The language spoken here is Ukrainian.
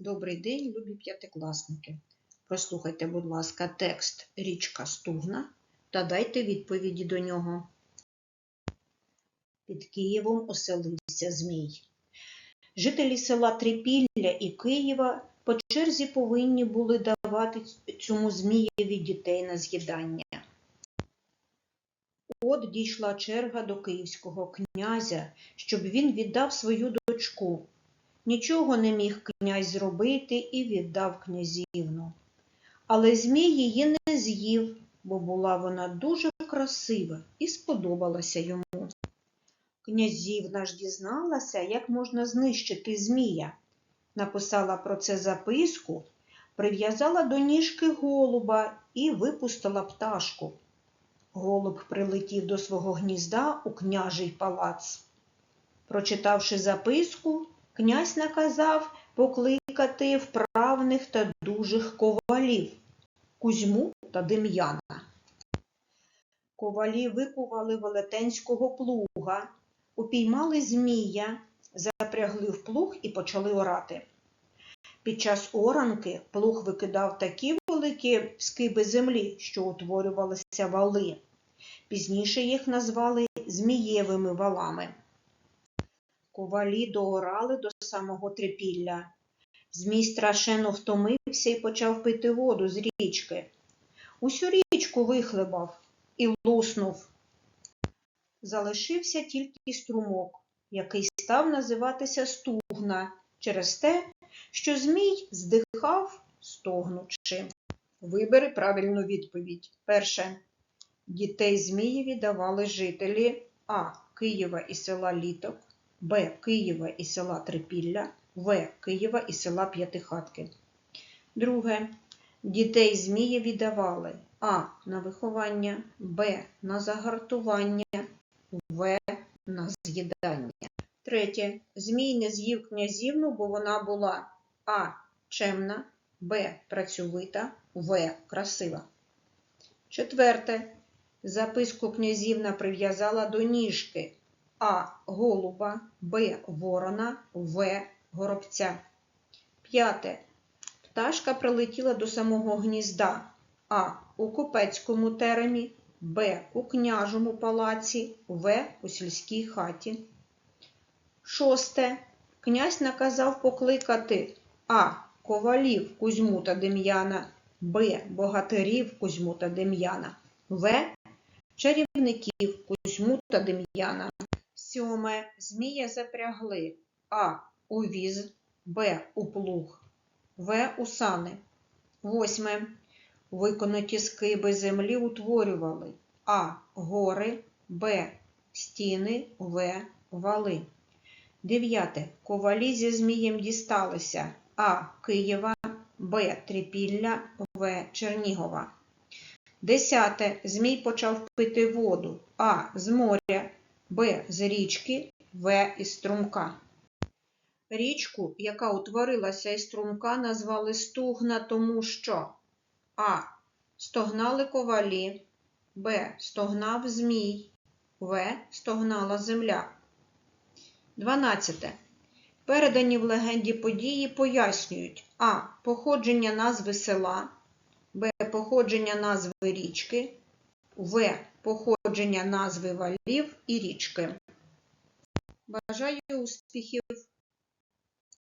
Добрий день, любі п'ятикласники. Прослухайте, будь ласка, текст Річка Стугна та дайте відповіді до нього. Під Києвом оселився Змій. Жителі села Трипілля і Києва по черзі повинні були давати цьому Змієві дітей на з'їдання. От дійшла черга до київського князя, щоб він віддав свою дочку. Нічого не міг князь зробити і віддав князівну. Але Змій її не з'їв, бо була вона дуже красива і сподобалася йому. Князівна ж дізналася, як можна знищити Змія. Написала про це записку, прив'язала до ніжки голуба і випустила пташку. Голуб прилетів до свого гнізда у княжий палац. Прочитавши записку, князь наказав покликати вправних та дужих ковалів Кузьму та Дем'яна. Ковалі викували велетенського плуга, упіймали змія, запрягли в плуг і почали орати. Під час оранки плуг викидав такі великі скиби землі, що утворювалися вали. Пізніше їх назвали змієвими валами. Ковалі доорали до самого трипілля. Змій страшенно втомився і почав пити воду з річки. Усю річку вихлебав і луснув. Залишився тільки струмок, який став називатися стугна через те, що Змій здихав, стогнучи. Вибери правильну відповідь. Перше. Дітей Змієві давали жителі А. Києва і села Літок, Б. Києва і села Трипілля, В. Києва і села П'ятихатки. Друге. Дітей Змієві давали А. На виховання, Б. На загартування, В. На з'їдання. Третє. Змій не з'їв князівну, бо вона була А. Чемна, Б. Працьовита, В. Красива. Четверте. Записку князівна прив'язала до ніжки А. Голуба, Б. Ворона, В. Горобця. П'яте. Пташка прилетіла до самого гнізда А. У купецькому теремі, Б. У княжому палаці, В. У сільській хаті. Шосте. Князь наказав покликати А. Ковалів Кузьму та Дем'яна, Б. Богатирів Кузьму та Дем'яна, В. Чарівників Кузьму та Дем'яна. Сьоме. Змія запрягли А. У віз, Б. У плуг, В. У сани. Восьме. Виконаті скиби землі утворювали А. Гори, Б. Стіни, В. Вали. Дев'яте. Ковалі зі Змієм дісталися А. Києва, Б. Трипілля, В. Чернігова. Десяте. Змій почав пити воду А. З моря, Б. З річки, В. Із струмка. Річку, яка утворилася із струмка, назвали Стугна, тому що А. Стогнали ковалі, Б. Стогнав змій, В. Стогнала земля. 12. Передані в легенді події пояснюють А. Походження назви села, Б. Походження назви річки, В. Походження назви валів і річки. Бажаю успіхів!